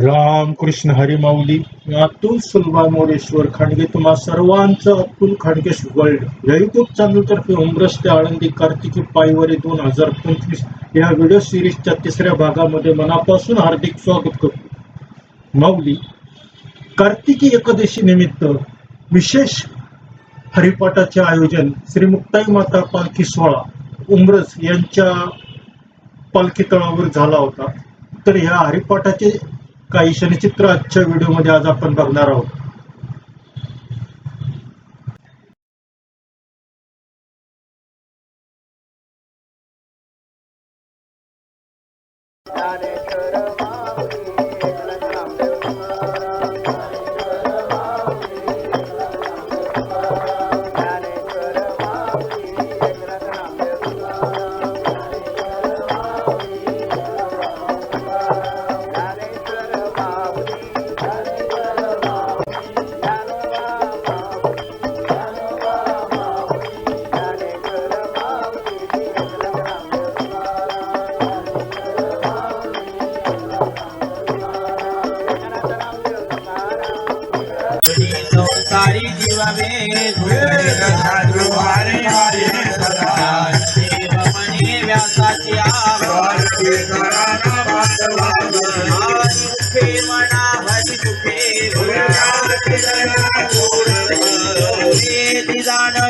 रामकृष्ण हरी माऊली मी अतुल सुलभा मोरेश्वर खांडगे तुम्हा सर्वांचं अतुल खांडगेश वर्ल्ड या युट्यूब चॅनल तर्फे उमरस ते आळंदी कार्तिकी पायवारी दोन हजार पंचवीस. या व्हिडिओ सिरीजच्या तिसऱ्या भागामध्ये मनापासून हार्दिक स्वागत करतो. माऊली कार्तिकी एकादशी निमित्त विशेष हरिपाठाचे आयोजन श्री मुक्ताई माता पालखी सोहळा उमरस यांच्या पालखी तळावर झाला होता. तर ह्या हरिपाठाचे काही शनिचित्र आजच्या व्हिडिओमध्ये आज आपण बघणार आहोत? संसारी जीवावे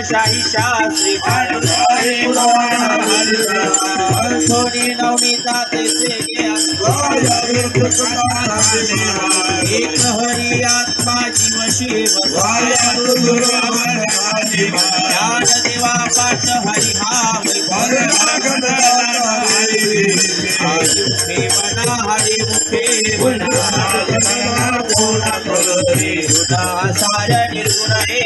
शाही शास्त्री सोनी नवनीता तेचे एक हरी आत्मा जीव शिव ज्ञान देवा पाठ हरी हा मुखे म्हणा हरी मुखे गुणा सार निर्गुण हे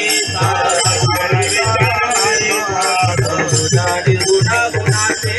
गुणा गुणाचे.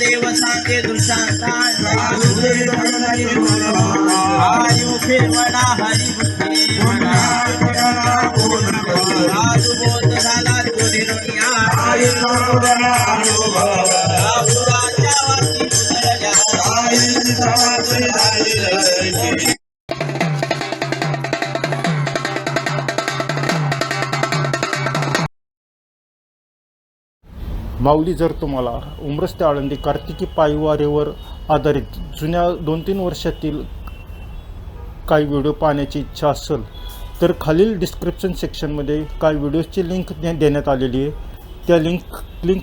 देव सांगे दृष्टांतान हरी मुखे म्हणा हरी माऊली जर तुम्हाला उमरस ते आळंदी कार्तिकी पायवारीवर आधारित जुन्या दोन तीन वर्षातील काही व्हिडिओ पाहण्याची इच्छा असेल तर खालील डिस्क्रिप्शन सेक्शनमध्ये काही व्हिडिओची लिंक देण्यात आलेली आहे. त्या लिंक क्लिक